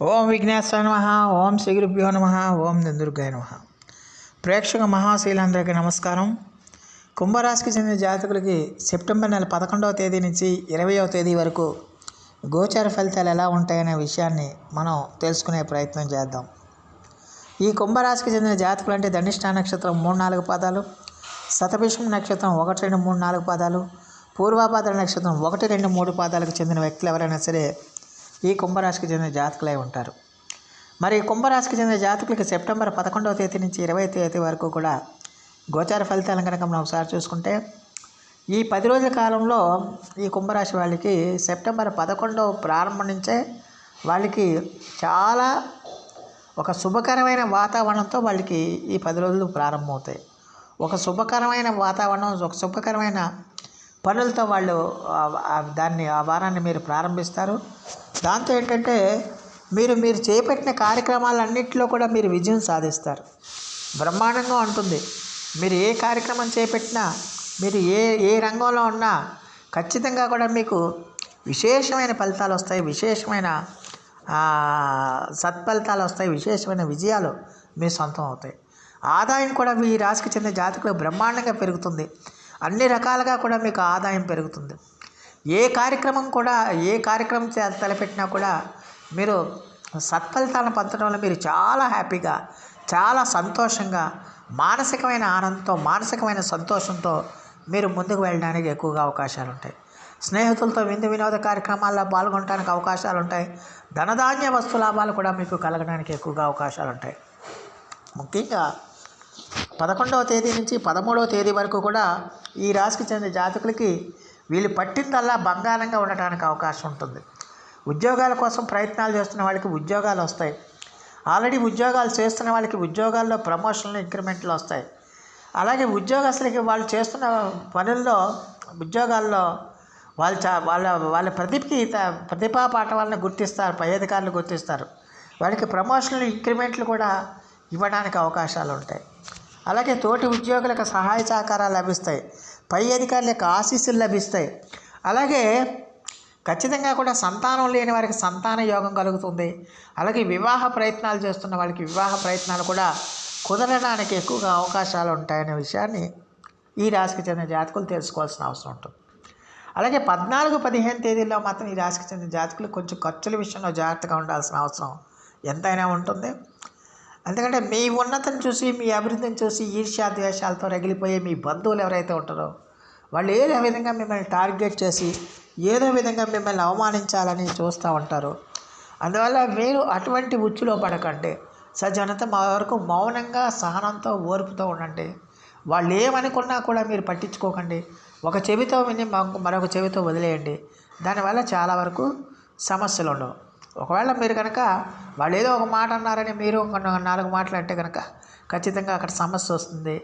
ఓం విఘ్నేశ్వర నమ ఓం శ్రీ గురుభ్యో నమ ఓం దుర్గాయ నమ. ప్రేక్షక మహాశీలందరికీ నమస్కారం. కుంభరాశికి చెందిన జాతకులకి సెప్టెంబర్ నెల పదకొండవ తేదీ నుంచి ఇరవయవ తేదీ వరకు గోచార ఫలితాలు ఎలా ఉంటాయనే విషయాన్ని మనం తెలుసుకునే ప్రయత్నం చేద్దాం. ఈ కుంభరాశికి చెందిన జాతకులు అంటే ధనిష్ట నక్షత్రం మూడు నాలుగు పాదాలు శతభిషం నక్షత్రం ఒకటి రెండు మూడు నాలుగు పాదాలు పూర్వాపాద నక్షత్రం ఒకటి రెండు మూడు పాదాలకు చెందిన వ్యక్తులు ఎవరైనా సరే ఈ కుంభరాశికి చెందిన జాతకులై ఉంటారు. మరి కుంభరాశికి చెందిన జాతకులకి సెప్టెంబర్ పదకొండవ తేదీ నుంచి ఇరవై తేదీ వరకు కూడా గోచార ఫలితాలను కనుక మనం ఒకసారి చూసుకుంటే ఈ పది రోజుల కాలంలో ఈ కుంభరాశి వాళ్ళకి సెప్టెంబర్ పదకొండవ ప్రారంభం నుంచే వాళ్ళకి చాలా ఒక శుభకరమైన వాతావరణంతో వాళ్ళకి ఈ పది రోజులు ప్రారంభమవుతాయి. ఒక శుభకరమైన వాతావరణం ఒక శుభకరమైన పనులతో వాళ్ళు దాన్ని ఆ వారాన్ని మీరు ప్రారంభిస్తారు. దాంతో ఏంటంటే మీరు మీరు చేపట్టిన కార్యక్రమాలన్నింటిలో కూడా మీరు విజయం సాధిస్తారు. బ్రహ్మాండంగా ఉంటుంది. మీరు ఏ కార్యక్రమం చేపట్టినా మీరు ఏ ఏ రంగంలో ఉన్నా ఖచ్చితంగా కూడా మీకు విశేషమైన ఫలితాలు వస్తాయి. విశేషమైన సత్ఫలితాలు వస్తాయి. విశేషమైన విజయాలు మీ సొంతం అవుతాయి. ఆదాయం కూడా మీ రాశికి చెందిన జాతకులు బ్రహ్మాండంగా పెరుగుతుంది. అన్ని రకాలుగా కూడా మీకు ఆదాయం పెరుగుతుంది. ఏ కార్యక్రమం కూడా ఏ కార్యక్రమం చే- తలపెట్టినా కూడా మీరు సత్ఫలితాలను పొందడంలో మీరు చాలా హ్యాపీగా చాలా సంతోషంగా మానసికమైన ఆనందంతో మానసికమైన సంతోషంతో మీరు ముందుకు వెళ్ళడానికి ఎక్కువగా అవకాశాలు ఉంటాయి. స్నేహితులతో విందు వినోద కార్యక్రమాల్లో పాల్గొనడానికి అవకాశాలు ఉంటాయి. ధనధాన్య వస్తు లాభాలు కూడా మీకు కలగడానికి ఎక్కువగా అవకాశాలు ఉంటాయి. ముఖ్యంగా పదకొండవ తేదీ నుంచి పదమూడవ తేదీ వరకు కూడా ఈ రాశికి చెందిన జాతకులకి వీళ్ళు పట్టిందల్లా బంగారంగా ఉండటానికి అవకాశం ఉంటుంది. ఉద్యోగాల కోసం ప్రయత్నాలు చేస్తున్న వాళ్ళకి ఉద్యోగాలు వస్తాయి. ఆల్రెడీ ఉద్యోగాలు చేస్తున్న వాళ్ళకి ఉద్యోగాల్లో ప్రమోషన్లు ఇంక్రిమెంట్లు వస్తాయి. అలాగే ఉద్యోగస్తులకి వాళ్ళు చేస్తున్న పనుల్లో ఉద్యోగాల్లో వాళ్ళ చా వాళ్ళ వాళ్ళ ప్రతిభకి త- ప్రతిభా పాఠ వాళ్ళని గుర్తిస్తారు పై అధికారులు గుర్తిస్తారు. వాళ్ళకి ప్రమోషన్లు ఇంక్రిమెంట్లు కూడా ఇవ్వడానికి అవకాశాలు ఉంటాయి. అలాగే తోటి ఉద్యోగులకు సహాయ సహకారాలు లభిస్తాయి. పై అధికారుల యొక్క ఆశీస్సులు లభిస్తాయి. అలాగే ఖచ్చితంగా కూడా సంతానం లేని వారికి సంతాన యోగం కలుగుతుంది. అలాగే వివాహ ప్రయత్నాలు చేస్తున్న వాళ్ళకి వివాహ ప్రయత్నాలు కూడా కుదరడానికి ఎక్కువగా అవకాశాలు ఉంటాయనే విషయాన్ని ఈ రాశికి చెందిన జాతకులు తెలుసుకోవాల్సిన అవసరం ఉంటుంది. అలాగే పద్నాలుగు పదిహేను తేదీల్లో మాత్రం ఈ రాశికి చెందిన జాతకులు కొంచెం ఖర్చుల విషయంలో జాగ్రత్తగా ఉండాల్సిన అవసరం ఎంతైనా ఉంటుంది. ఎందుకంటే మీ ఉన్నతను చూసి మీ అభివృద్ధిని చూసి ఈర్ష్యాద్వేషాలతో రగిలిపోయే మీ బంధువులు ఎవరైతే ఉంటారో వాళ్ళు ఏదో విధంగా మిమ్మల్ని టార్గెట్ చేసి ఏదో విధంగా మిమ్మల్ని అవమానించాలని చూస్తూ ఉంటారు. అందువల్ల మీరు అటువంటి ఉచ్చులో పడకండి. సజ్జనత మా వరకు మౌనంగా సహనంతో ఓర్పుతో ఉండండి. వాళ్ళు ఏమనుకున్నా కూడా మీరు పట్టించుకోకండి. ఒక చెవితో విని మరొక చెవితో వదిలేయండి. దానివల్ల చాలా వరకు సమస్యలు ఉండవు ఒకవేళ మీరు కనుక వాళ్ళు ఏదో ఒక మాట అన్నారని మీరు నాలుగు మాటలు అంటే కనుక ఖచ్చితంగా అక్కడ సమస్య వస్తుంది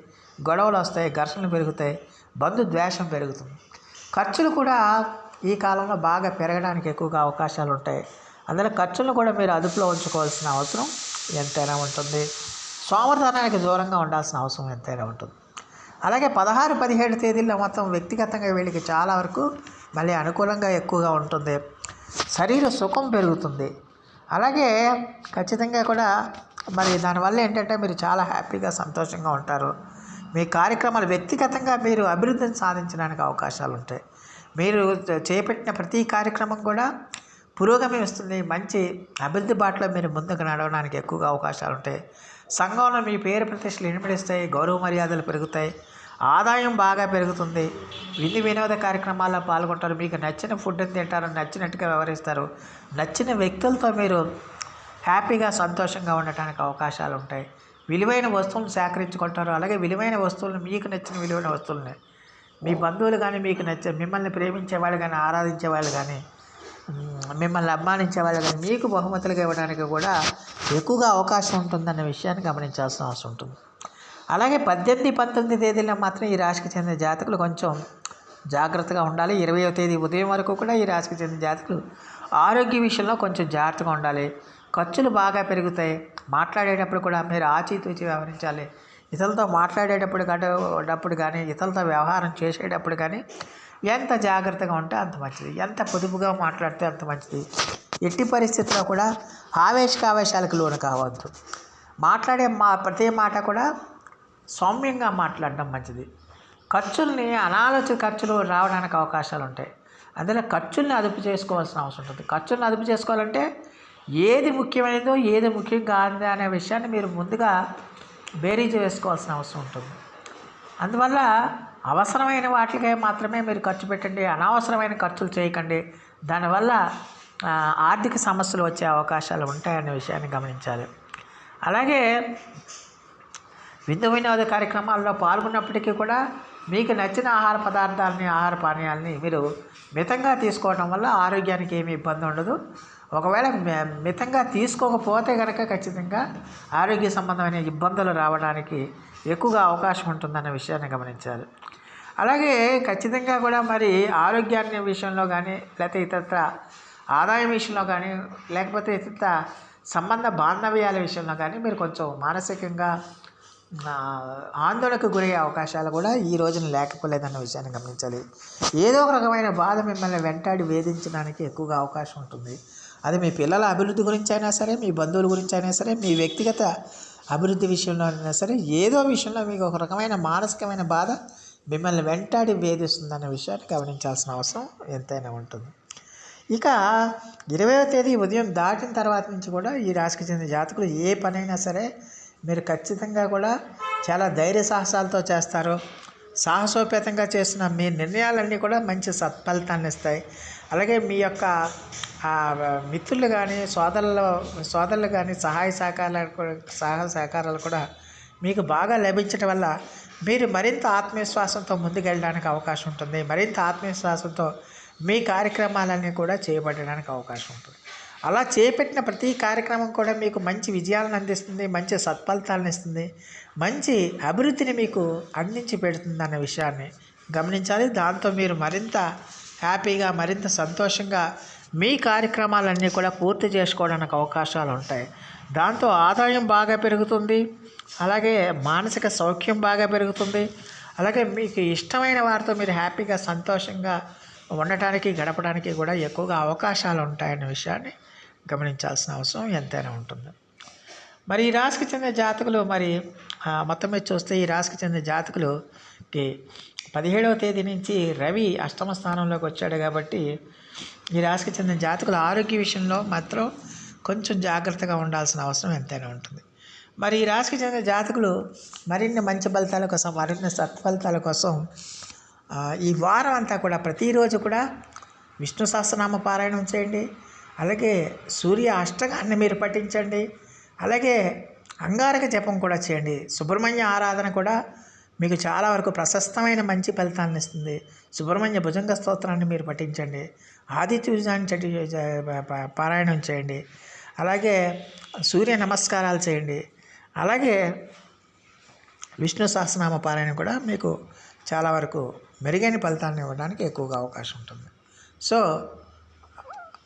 గొడవలు వస్తాయి ఘర్షణలు పెరుగుతాయి బంధు ద్వేషం పెరుగుతుంది. ఖర్చులు కూడా ఈ కాలంలో బాగా పెరగడానికి ఎక్కువగా అవకాశాలు ఉంటాయి. అందులో ఖర్చులను కూడా మీరు అదుపులో ఉంచుకోవాల్సిన అవసరం ఎంతైనా ఉంటుంది. సోమర్థనానికి దూరంగా ఉండాల్సిన అవసరం ఎంతైనా ఉంటుంది. అలాగే పదహారు పదిహేడు తేదీల్లో మొత్తం వ్యక్తిగతంగా వీళ్ళకి చాలా వరకు మళ్ళీ అనుకూలంగా ఎక్కువగా ఉంటుంది. శరీర సుఖం పెరుగుతుంది. అలాగే ఖచ్చితంగా కూడా మరి దానివల్ల ఏంటంటే మీరు చాలా హ్యాపీగా సంతోషంగా ఉంటారు. మీ కార్యక్రమాలు వ్యక్తిగతంగా మీరు అభివృద్ధిని సాధించడానికి అవకాశాలు ఉంటాయి. మీరు చేపట్టిన ప్రతి కార్యక్రమం కూడా పురోగమి వస్తుంది. మంచి అభివృద్ధి బాటలో మీరు ముందుకు నడవడానికి ఎక్కువగా అవకాశాలు ఉంటాయి. సంఘంలో మీ పేరు ప్రతిష్టలు ఇనుమడిస్తాయి. గౌరవ మర్యాదలు పెరుగుతాయి. ఆదాయం బాగా పెరుగుతుంది. విందు వినోద కార్యక్రమాల్లో పాల్గొంటారు. మీకు నచ్చిన ఫుడ్ని తింటారు నచ్చినట్టుగా వ్యవహరిస్తారు. నచ్చిన వ్యక్తులతో మీరు హ్యాపీగా సంతోషంగా ఉండటానికి అవకాశాలు ఉంటాయి. విలువైన వస్తువులను సేకరించుకుంటారు. అలాగే విలువైన వస్తువులను మీకు నచ్చిన విలువైన వస్తువులని మీ బంధువులు కానీ మీకు నచ్చ మిమ్మల్ని ప్రేమించే వాళ్ళు కానీ ఆరాధించే వాళ్ళు కానీ మిమ్మల్ని అభిమానించే వాళ్ళు కానీ మీకు బహుమతులుగా ఇవ్వడానికి కూడా ఎక్కువగా అవకాశం ఉంటుందన్న విషయాన్ని గమనించాల్సిన అవసరం ఉంటుంది. అలాగే పద్దెనిమిది పంతొమ్మిది తేదీల్లో మాత్రం ఈ రాశికి చెందిన జాతకులు కొంచెం జాగ్రత్తగా ఉండాలి. ఇరవయో తేదీ ఉదయం వరకు కూడా ఈ రాశికి చెందిన జాతకులు ఆరోగ్య విషయంలో కొంచెం జాగ్రత్తగా ఉండాలి. ఖర్చులు బాగా పెరుగుతాయి. మాట్లాడేటప్పుడు కూడా మీరు ఆచితూచి వ్యవహరించాలి. ఇతరులతో మాట్లాడేటప్పుడు గడప్పుడు కానీ ఇతరులతో వ్యవహారం చేసేటప్పుడు కానీ ఎంత జాగ్రత్తగా ఉంటే అంత మంచిది. ఎంత పొదుపుగా మాట్లాడితే అంత మంచిది. ఎట్టి పరిస్థితుల్లో కూడా ఆవేశకావేశాలకు లోను కావద్దు. మాట్లాడే మా ప్రతి మాట కూడా సౌమ్యంగా మాట్లాడడం మంచిది. ఖర్చుల్ని అనాలోచిత ఖర్చులు రావడానికి అవకాశాలు ఉంటాయి. అందులో ఖర్చుల్ని అదుపు చేసుకోవాల్సిన అవసరం ఉంటుంది. ఖర్చుల్ని అదుపు చేసుకోవాలంటే ఏది ముఖ్యమైనదో ఏది ముఖ్యం కాదు అనే విషయాన్ని మీరు ముందుగా బేరీజ్ వేసుకోవాల్సిన అవసరం ఉంటుంది. అందువల్ల అవసరమైన వాటికే మాత్రమే మీరు ఖర్చు పెట్టండి. అనవసరమైన ఖర్చులు చేయకండి. దానివల్ల ఆర్థిక సమస్యలు వచ్చే అవకాశాలు ఉంటాయనే విషయాన్ని గమనించాలి. అలాగే విందు వినోద కార్యక్రమాల్లో పాల్గొన్నప్పటికీ కూడా మీకు నచ్చిన ఆహార పదార్థాలని ఆహార పానీయాలని మీరు మితంగా తీసుకోవడం వల్ల ఆరోగ్యానికి ఏమీ ఇబ్బంది ఉండదు. ఒకవేళ మితంగా తీసుకోకపోతే కనుక ఖచ్చితంగా ఆరోగ్య సంబంధమైన ఇబ్బందులు రావడానికి ఎక్కువగా అవకాశం ఉంటుందన్న విషయాన్ని గమనించాలి అలాగే ఖచ్చితంగా కూడా మరి ఆరోగ్యాన్ని విషయంలో కానీ లేకపోతే ఇతరత్ర ఆదాయం విషయంలో కానీ లేకపోతే ఇతరత్ర సంబంధ బాంధవ్యాల విషయంలో కానీ మీరు కొంచెం మానసికంగా ఆందోళనకు గురయ్యే అవకాశాలు కూడా ఈ రోజున లేకపోలేదన్న విషయాన్ని గమనించాలి. ఏదో ఒక రకమైన బాధ మిమ్మల్ని వెంటాడి వేధించడానికి ఎక్కువగా అవకాశం ఉంటుంది. అది మీ పిల్లల అభివృద్ధి గురించి అయినా సరే మీ బంధువుల గురించి అయినా సరే మీ వ్యక్తిగత అభివృద్ధి విషయంలో అయినా సరే ఏదో విషయంలో మీకు ఒక రకమైన మానసికమైన బాధ మిమ్మల్ని వెంటాడి వేధిస్తుందన్న విషయాన్ని గమనించాల్సిన అవసరం ఎంతైనా ఉంటుంది. ఇక ఇరవైవ తేదీ ఉదయం దాటిన తర్వాత నుంచి కూడా ఈ రాశికి చెందిన జాతకులు ఏ పనైనా సరే మీరు ఖచ్చితంగా కూడా చాలా ధైర్య సాహసాలతో చేస్తారు. సాహసోపేతంగా చేసిన మీ నిర్ణయాలన్నీ కూడా మంచి సత్ఫలితాన్ని ఇస్తాయి. అలాగే మీ యొక్క మిత్రులు కానీ సోదరుల సోదరులు కానీ సహాయ సహకారాలు సహాయ సహకారాలు కూడా మీకు బాగా లభించడం వల్ల మీరు మరింత ఆత్మవిశ్వాసంతో ముందుకెళ్ళడానికి అవకాశం ఉంటుంది. మరింత ఆత్మవిశ్వాసంతో మీ కార్యక్రమాలన్నీ కూడా చేయబడడానికి అవకాశం ఉంటుంది. అలా చేపట్టిన ప్రతి కార్యక్రమం కూడా మీకు మంచి విజయాలను అందిస్తుంది మంచి సత్ఫలితాలను ఇస్తుంది మంచి అభివృద్ధిని మీకు అందించి పెడుతుంది అన్న విషయాన్ని గమనించాలి. దాంతో మీరు మరింత హ్యాపీగా మరింత సంతోషంగా మీ కార్యక్రమాలన్నీ కూడా పూర్తి చేసుకోవడానికి అవకాశాలు ఉంటాయి. దాంతో ఆదాయం బాగా పెరుగుతుంది అలాగే మానసిక సౌఖ్యం బాగా పెరుగుతుంది అలాగే మీకు ఇష్టమైన వారితో మీరు హ్యాపీగా సంతోషంగా ఉండటానికి గడపడానికి కూడా ఎక్కువగా అవకాశాలు ఉంటాయనే విషయాన్ని గమనించాల్సిన అవసరం ఎంతైనా ఉంటుంది. మరి ఈ రాశికి చెందిన జాతకులు మరి మొత్తం మీద చూస్తే ఈ రాశికి చెందిన జాతకులుకి పదిహేడవ తేదీ నుంచి రవి అష్టమ స్థానంలోకి వచ్చాడు కాబట్టి ఈ రాశికి చెందిన జాతకుల ఆరోగ్య విషయంలో మాత్రం కొంచెం జాగ్రత్తగా ఉండాల్సిన అవసరం ఎంతైనా ఉంటుంది. మరి ఈ రాశికి చెందిన జాతకులు మరిన్ని మంచి ఫలితాల కోసం మరిన్ని సత్ఫలితాల కోసం ఈ వారం అంతా కూడా ప్రతిరోజు కూడా విష్ణు సహస్రనామ పారాయణం చేయండి. అలాగే సూర్య అష్టకాన్ని మీరు పఠించండి. అలాగే అంగారక జపం కూడా చేయండి. సుబ్రహ్మణ్య ఆరాధన కూడా మీకు చాలా వరకు ప్రశస్తమైన మంచి ఫలితాలను ఇస్తుంది. సుబ్రహ్మణ్య భుజంగ స్తోత్రాన్ని మీరు పఠించండి. ఆదిత్యుజాన్ని చటి పారాయణం చేయండి. అలాగే సూర్య నమస్కారాలు చేయండి. అలాగే విష్ణు సహస్రనామ పారాయణం కూడా మీకు చాలా వరకు మెరుగైన ఫలితాన్ని ఇవ్వడానికి ఎక్కువగా అవకాశం ఉంటుంది. సో